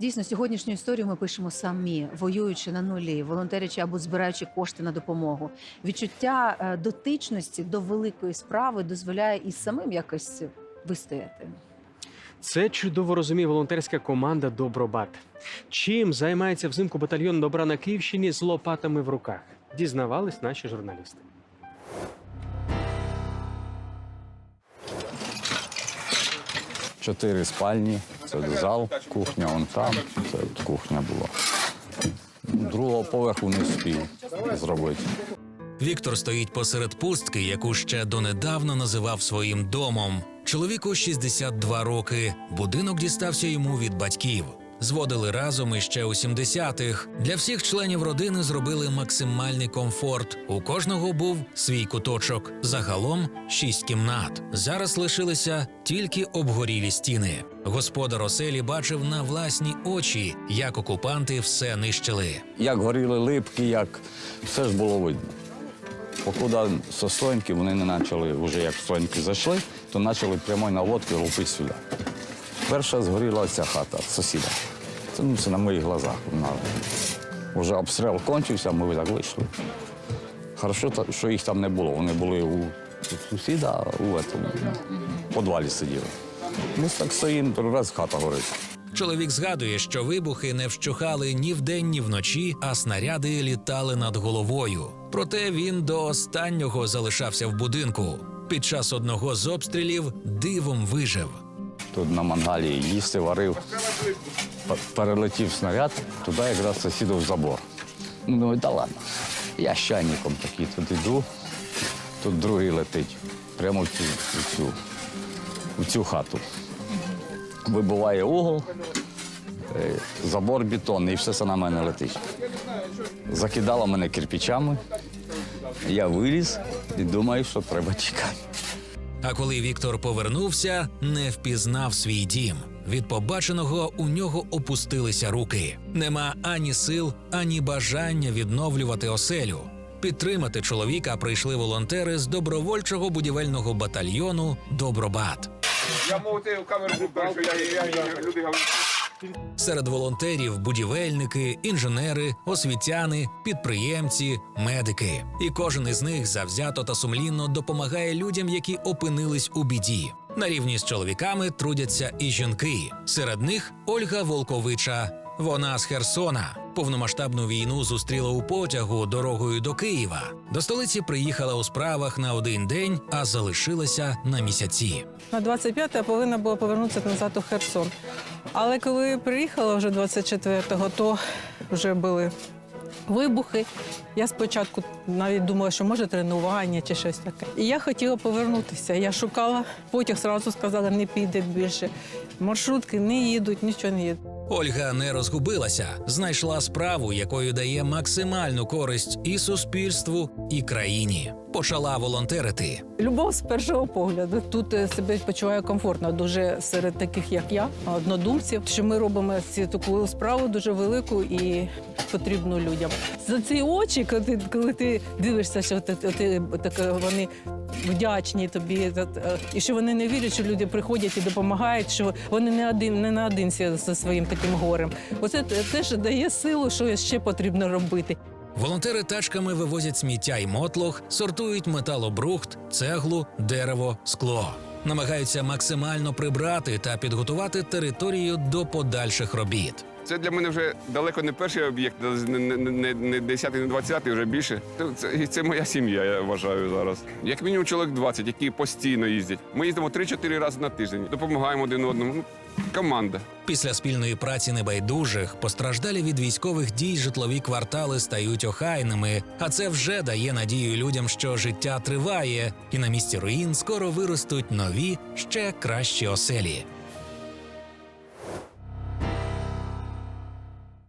Дійсно, сьогоднішню історію ми пишемо самі, воюючи на нулі, волонтерячи або збираючи кошти на допомогу. Відчуття е, дотичності до великої справи дозволяє і самим якось вистояти. Це чудово розуміє волонтерська команда Добробат. Чим займається взимку батальйон добра на Київщині з лопатами в руках? Дізнавались наші журналісти. Чотири спальні, це зал, кухня он там, це от кухня була. Другого поверху не спів зробити. Віктор стоїть посеред пустки, яку ще донедавна називав своїм домом. Чоловіку 62 роки. Будинок дістався йому від батьків. Зводили разом іще у 70-х. Для всіх членів родини зробили максимальний комфорт. У кожного був свій куточок. Загалом шість кімнат. Зараз лишилися тільки обгорілі стіни. Господар оселі бачив на власні очі, як окупанти все нищили. Як горіли липки, як все ж було видно. Покуди со стойнки вони не почали, вже як стойнки зайшли, то почали прямою наводкою лупити сюди. Перша згоріла ця хата сусіда. Це, ну, це на моїх глазах. Вона, вже обстріл кончився, ми так вийшли. Хорошо, що їх там не було. Вони були у сусіда, у этому, підвалі сиділи. Ми так стоїмо, раз хата горить. Чоловік згадує, що вибухи не вщухали ні вдень, ні вночі, а снаряди літали над головою. Проте він до останнього залишався в будинку. Під час одного з обстрілів дивом вижив. Тут на мангалі їсти варив. Перелетів снаряд, туди якраз сусідов забор. Ну, думаю, та ладно. Я з чайником такий тут іду, тут другий летить. Прямо в цю, в цю, в цю хату. Вибиває угол, е, забор бетонний, і все це на мене летить. Закидало мене кирпичами. Я виліз і думаю, що треба тікати. А коли Віктор повернувся, не впізнав свій дім. Від побаченого у нього опустилися руки. Нема ані сил, ані бажання відновлювати оселю. Підтримати чоловіка прийшли волонтери з добровольчого будівельного батальйону Добробат. Я мов ти в камеру що я, я, я, люди говорять. Серед волонтерів будівельники, інженери, освітяни, підприємці, медики. І кожен із них завзято та сумлінно допомагає людям, які опинились у біді. На рівні з чоловіками трудяться і жінки. Серед них Ольга Волковича. Вона з Херсона. Повномасштабну війну зустріла у потягу дорогою до Києва. До столиці приїхала у справах на один день, а залишилася на місяці. На 25 я повинна була повернутися назад у Херсон. Але коли приїхала вже 24-го, то вже були вибухи. Я спочатку навіть думала, що може тренування чи щось таке. І я хотіла повернутися. Я шукала потяг, зразу сказали, не піде більше. Маршрутки не їдуть, нічого не їде. Ольга не розгубилася, знайшла справу, якою дає максимальну користь і суспільству, і країні. Почала волонтерити. Любов з першого погляду. Тут е, себе почуваю комфортно, дуже серед таких, як я, однодумців, що ми робимо таку справу дуже велику і потрібну людям. За ці очі, коли ти, коли ти дивишся, що ти, ти, так, вони вдячні тобі, і що вони не вірять, що люди приходять і допомагають, що вони не один не наодинці зі своїм таким горем. Оце теж дає силу, що ще потрібно робити. Волонтери тачками вивозять сміття і мотлох, сортують металобрухт, цеглу, дерево, скло. Намагаються максимально прибрати та підготувати територію до подальших робіт. Це для мене вже далеко не перший об'єкт, не, не, не, не 10, не 20, вже більше. Це, це моя сім'я, я вважаю зараз. Як мінімум чоловік 20, які постійно їздять. Ми їздимо 3-4 рази на тиждень, допомагаємо один одному. Ну, команда. Після спільної праці небайдужих постраждалі від військових дій житлові квартали стають охайними, а це вже дає надію людям, що життя триває, і на місці руїн скоро виростуть нові, ще кращі оселі.